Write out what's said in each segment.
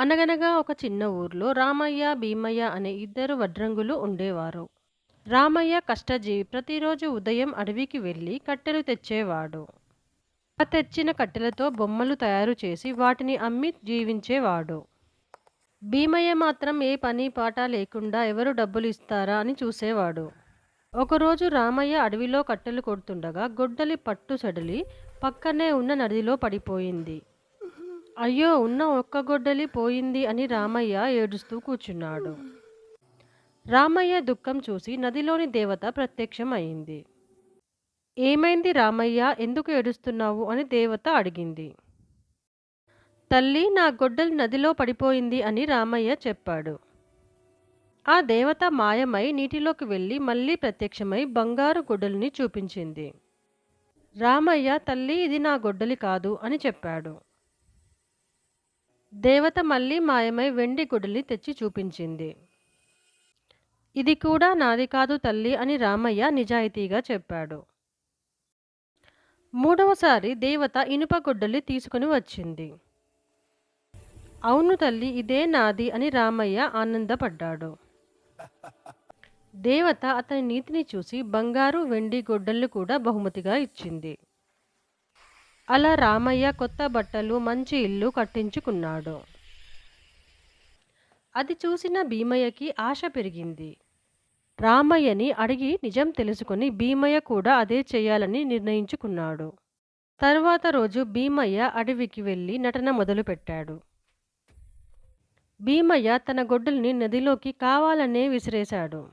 అనగనగా ఒక చిన్న ఊర్లో రామయ్య, భీమయ్య అనే ఇద్దరు వడ్రంగులు ఉండేవారు. రామయ్య కష్టజీవి. ప్రతిరోజు ఉదయం అడవికి వెళ్ళి కట్టెలు తెచ్చేవాడు. ఆ తెచ్చిన కట్టెలతో బొమ్మలు తయారు చేసి వాటిని అమ్మి జీవించేవాడు. భీమయ్య మాత్రం ఏ పని పాట లేకుండా ఎవరు డబ్బులు ఇస్తారా అని చూసేవాడు. ఒకరోజు రామయ్య అడవిలో కట్టెలు కొడుతుండగా గొడ్డలి పట్టు సడలి పక్కనే ఉన్న నదిలో పడిపోయింది. అయ్యో ఉన్న ఒక్క గొడ్డలి పోయింది అని రామయ్య ఏడుస్తూ కూర్చున్నాడు. రామయ్య దుఃఖం చూసి నదిలోని దేవత ప్రత్యక్షం అయింది. ఏమైంది రామయ్య ఎందుకు ఏడుస్తున్నావు అని దేవత అడిగింది. తల్లీ నా గొడ్డలి నదిలో పడిపోయింది అని రామయ్య చెప్పాడు. ఆ దేవత మాయమై నీటిలోకి వెళ్ళి మళ్ళీ ప్రత్యక్షమై బంగారు గొడ్డలిని చూపించింది. రామయ్య తల్లి ఇది నా గొడ్డలి కాదు అని చెప్పాడు. దేవత మళ్ళీ మాయమై వెండి గుడిని తెచ్చి చూపించింది. ఇది కూడా నాది కాదు తల్లి అని రామయ్య నిజాయితీగా చెప్పాడు. మూడవసారి దేవత ఇనుప గొడ్డలి తీసుకుని వచ్చింది. అవును తల్లి ఇదే నాది అని రామయ్య ఆనందపడ్డాడు. దేవత అతని నీతిని చూసి బంగారు, వెండి గొడ్డళ్ళు కూడా బహుమతిగా ఇచ్చింది. అలా రామయ్య కొత్త బట్టలు, మంచి ఇల్లు కట్టించుకున్నాడు. అది చూసిన భీమయ్యకి ఆశ పెరిగింది. రామయ్యని అడిగి నిజం తెలుసుకుని భీమయ్య కూడా అదే చేయాలని నిర్ణయించుకున్నాడు. తర్వాత రోజు భీమయ్య అడవికి వెళ్ళి నటన మొదలుపెట్టాడు. భీమయ్య తన గొడ్డల్ని నదిలోకి కావాలనే విసిరేశాడు.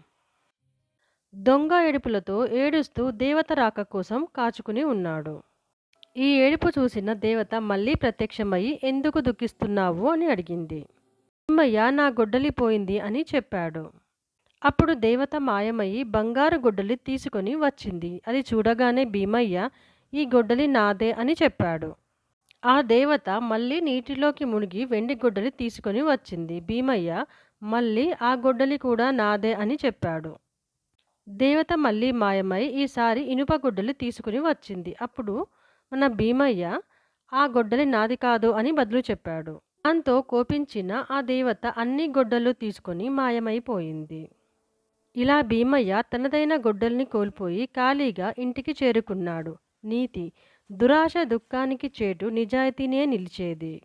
దొంగ ఏడుపులతో ఏడుస్తూ దేవత రాక కోసం కాచుకుని ఉన్నాడు. ఈ ఏడుపు చూసిన దేవత మళ్ళీ ప్రత్యక్షమయ్యి ఎందుకు దుఃఖిస్తున్నావు అని అడిగింది. భీమయ్య నా గొడ్డలి పోయింది అని చెప్పాడు. అప్పుడు దేవత మాయమయ్యి బంగారు గొడ్డలి తీసుకొని వచ్చింది. అది చూడగానే భీమయ్య ఈ గొడ్డలి నాదే అని చెప్పాడు. ఆ దేవత మళ్ళీ నీటిలోకి మునిగి వెండి గొడ్డలి తీసుకొని వచ్చింది. భీమయ్య మళ్ళీ ఆ గొడ్డలి కూడా నాదే అని చెప్పాడు. దేవత మళ్ళీ మాయమై ఈసారి ఇనుప గొడ్డలి తీసుకుని వచ్చింది. అప్పుడు మన భీమయ్య ఆ గొడ్డలి నాది కాదు అని బదులు చెప్పాడు. దాంతో కోపించిన ఆ దేవత అన్ని గొడ్డలు తీసుకొని మాయమైపోయింది. ఇలా భీమయ్య తనదైన గొడ్డల్ని కోల్పోయి ఖాళీగా ఇంటికి చేరుకున్నాడు. నీతి దురాశ దుఃఖానికి చేటు నిజాయితీనే నిలిచేది.